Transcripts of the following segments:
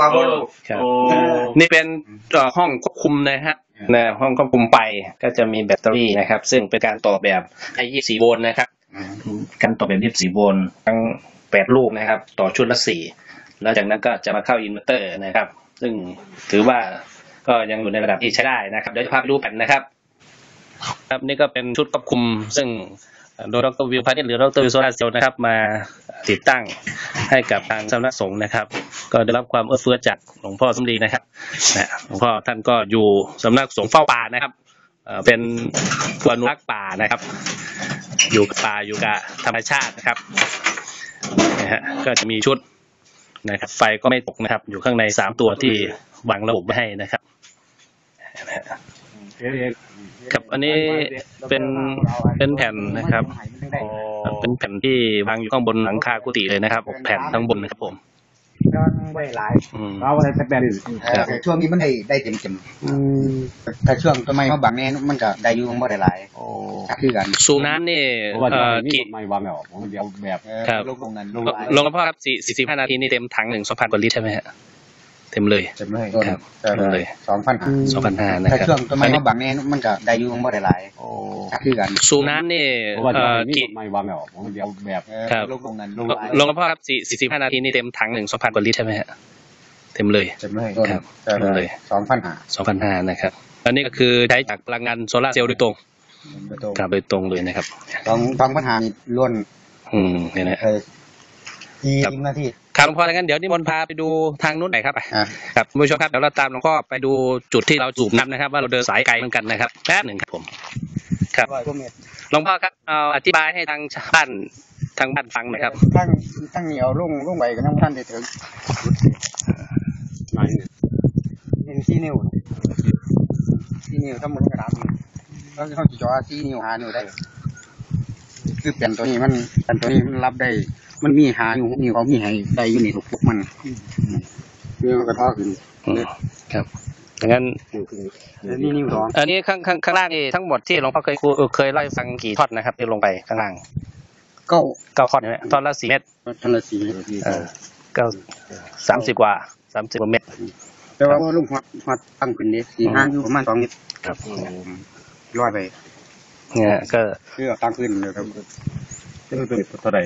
ครับครับโอ้นี่เป็นเอ่อห้องควบคุมนะฮะนะห้องควบคุมไฟก็จะมีแบตเตอรี่นะครับ ซึ่งเป็นการต่อแบบให้24โวลต์นะครับการต่อแบบ24โวลต์ทั้ง8ลูกนะครับ ต่อชุดละ4แล้วจากนั้นก็จะมาเข้าอินเวอร์เตอร์นะครับ ซึ่งถือว่าก็ยังอยู่ในระดับที่ใช้ได้นะครับเดี๋ยวจะพาไปดูแผ่นนะครับ ครับนี่ก็เป็นชุดควบคุมซึ่ง โดยดรวิวพานิชหรือดรวิวโซลาเซลนะครับ มาติดตั้งให้กับทางสำนักสงฆ์นะครับ ก็ได้รับความเอื้อเฟื้อจากหลวงพ่อสมดีนะครับนะหลวงพ่อท่านก็อยู่สำนักสงฆ์เฝ้าป่านะครับเอ่อเป็นผู้อนุรักษ์ป่านะครับ อยู่กับป่าอยู่กับธรรมชาตินะครับนะฮะก็จะมีชุดนะครับ ไฟก็ไม่ตกนะครับ อยู่ข้างในสามตัวที่วางระบบไว้ให้นะครับ นะฮะครับอันนี้เป็นเป็นแผ่นนะครับครับ เป็นแผ่นที่วางอยู่ข้างบนหลังคากุฏิเลยนะครับหกแผ่นทั้งบนนะครับผมก็ไม่หลายอืมเอาอะไรสักแบบครับแต่ช่วงนี้มันได้ได้เต็มเต็มๆแต่ช่วงทำไมเขาบังแน่มันก็ได้อยู่ไม่ได้หลายโอ้คือกันสูบน้ำนี่ว่าเอ่อนี่กี่ไม่วางไม่ออกผมเดียวแบบเออครับลงตรงนั้นลงลหลายลงกับพ่อครับสี่สี่สิบห้านาทีนี่เต็มถังหนึ่งสองพันกว่าลิตรใช่ไหมฮะ เต็มเลยเต็มเลยครับเต็มเต็มเลเลยยสองพันห้าสองพันห้านะแต่ครับช่วงทำไมอันนี้เขาบังแน่มันก็ได้อยู่ไม่ได้หลายโอ้คือกันสูบน้ำนี่ว่าเอ่อนี่กี่ ไม่วางไม่ออกผมเดียวแบบเออครับ ลงตรงนั้นลงลหลายลงกับพ่อครับสี่สี่สิบห้านาทีนี่เต็มถังหนึ่งสองพันกว่าลิตรใช่ไหมฮะเต็มเลย เต็มเลยครับเต็มเต็มเลเลยยสองพันห้าสองพันห้านะครับอันนี้ก็คือใช้จากพลังงานโซลาร์เซลล์โดยตรงครับโดยตรงเลยนะครับ สองสองพันห้านี่ล้วนอืมเนี่ยนะเออ กี่ครับนาทีครับหลวงพ่อถ้างั้นเดี๋ยวนิมนต์พาไปดูทางนู้นหน่อยครับไปอะครับคุณผู้ชมครับเดี๋ยวเราตามหลวงพ่อไปดูจุดที่เราสูบน้ำนะครับ ว่าเราเดินสายไกลเหมือนกันนะครับแป๊บหนึ่งครับผมครับร้อยกว่าเมตรหลวงพ่อครับเอาอธิบายให้ทางชาวบ้านทางบ้านฟังหน่อยครับตั้งตั้งเหนียวลงลงไปกันทั้งท่านได้ถึงไหนเนี่ยเป็นสี่นิ้วสี่นิ้วทั้งหมดกระดาษนี่แล้วเขาจะจ่อสี่นิ้วหานิ้วได้ คือเปลี่ยนตัวนี้มันเปลี่ยนตัวนี้มันรับได้ มันมีหานิ้วนิ้วเขามีให้ได้อยู่ในทุกพวกมันคือมันกระเท้อขึ้นอืมครับดังนั้นแล้วนี่นิ้วสองอันนี้ข้างข้างข้างล่างนี่ทั้งหมดที่หลวงพ่อเคยคุยเออเคยเล่าให้ฟังกี่ท่อนนะครับที่ลงไปข้างล่างก็เก้าท่อนใช่ไหมท่อนละสี่เมตรทันละสี่เออเก้าสามสิบกว่าสามสิบกว่าเมตรแต่ว่าลูกหัดหัดตั้งขึ้นนี้สี่ห้างอยู่ประมาณสองนิ้วครับร้อยไปเนี่ยก็คือเอาตั้งขึ้นเลยครับเท่าไหร่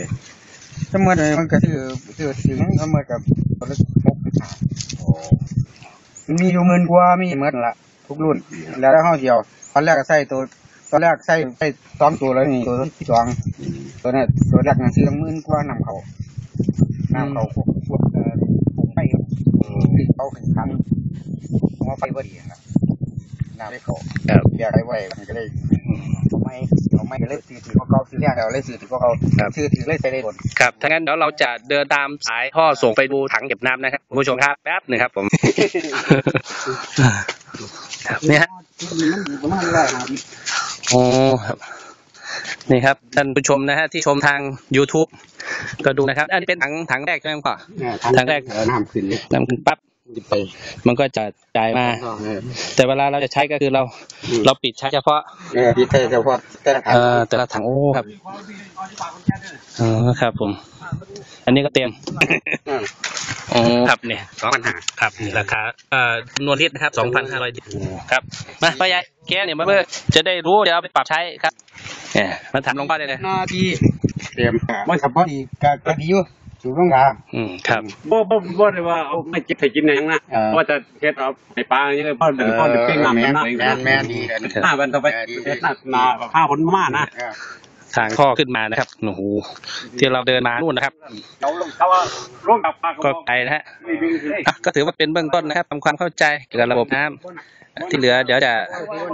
ถ้าเมื่อใดมันก็คือคือถึงถ้าเมื่อกับตัวละหกห้ามันมีอยู่หมื่นกว่ามีเมื่อละทุกรุ่น แล้วถ้าเขาเดียวตอนแรกก็ใส่ตัวตอนแรกใส่ใส่สองตัวแล้วนี่ตัวที่สองตัวเนี้ตัวแรกนั่นซื้อหมื่นกว่านำเขานำเขาพวกพวกเอ่อผมไปที่เขาแข่งขันผมว่าไฟบ่ดีนะ น้ำได้เขาครับแยกได้ไว้มันก็เลยเอาไม่เอาไม่ก็เลยซื้อถือพวกเขาซื้อแรกเราเลยซื้อถือพวกเขาซื้อถือเลยใส่ได้หมดครับถ้างั้นเดี๋ยวเราจะเดินตามสายท่อส่งไปดูถังเก็บน้ำนะครับคุณผู้ชมครับแป๊บหนึ่งครับผมครับเนี่ยฮะมันประมาณร้อยห้าสิบโอ้ครับนี่ครับท่านผู้ชมนะฮะที่ชมทาง YouTube ก็ดูนะครับ อันนี้เป็นถังถังแรกใช่ไหมพ่อทางแรกเออน้ำขึ้นเลยนำขึ้นปั๊บจะ ไปมันก็จะจ่ายมาเออแต่เวลาเราจะใช้ก็คือเรา เราปิดใช้เฉพาะเออที่เทเฉพาะแต่ละครั้เอ่งอแต่ละถังโอ้ครับอ๋อครับผม อันนี้ก็เต็มอ๋อครับเนี่ยสองพันห้าครับนี่ราคาเอ่อจำนวนลิตรนะครับสองพันห้าร้อยลิตรครับมาป้ายายแกเนี่ยมาเพื่อจะได้รู้เดี๋ยวเอาไปปรับใช้ครับเนี่ยมาถามหลวงพ่อได้เลยนาทีเตรียมมันขับพอดีก็ก็ดีอยู่ สูบลงกาอืมครับ บ่บ่บ่ได้ว่าเอาไม่กินให้กินอย่างนะเออ ว่าจะเฮ็ดเอาให้ปลาอย่างเงี้ยพ่อเดือพ่อเดือดปิ้งน้ำแม่นน้ำแม่นแม่นดีกัน หน้าวันต่อไปเฮ็ดหน้าหน้าข้าวผลมานะเออทางข้อขึ้นมานะครับโอ้โหที่เราเดินมานู่นนะครับ เราลงเขาว่าร่วมกับปลาก็ไกลนะฮะอะก็ถือว่าเป็นเบื้องต้นนะครับทำความเข้าใจเกี่ยวกับระบบน้ำที่เหลือเดี๋ยวจะ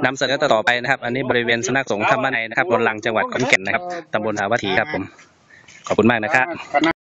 นำเสนอต่อไปนะครับ อันนี้บริเวณสำนักสงฆ์ธรรมนัยนะครับบนลังจังหวัดขอนแก่นนะครับตำบลหาวัถีครับผม ขอบคุณมากนะครับก็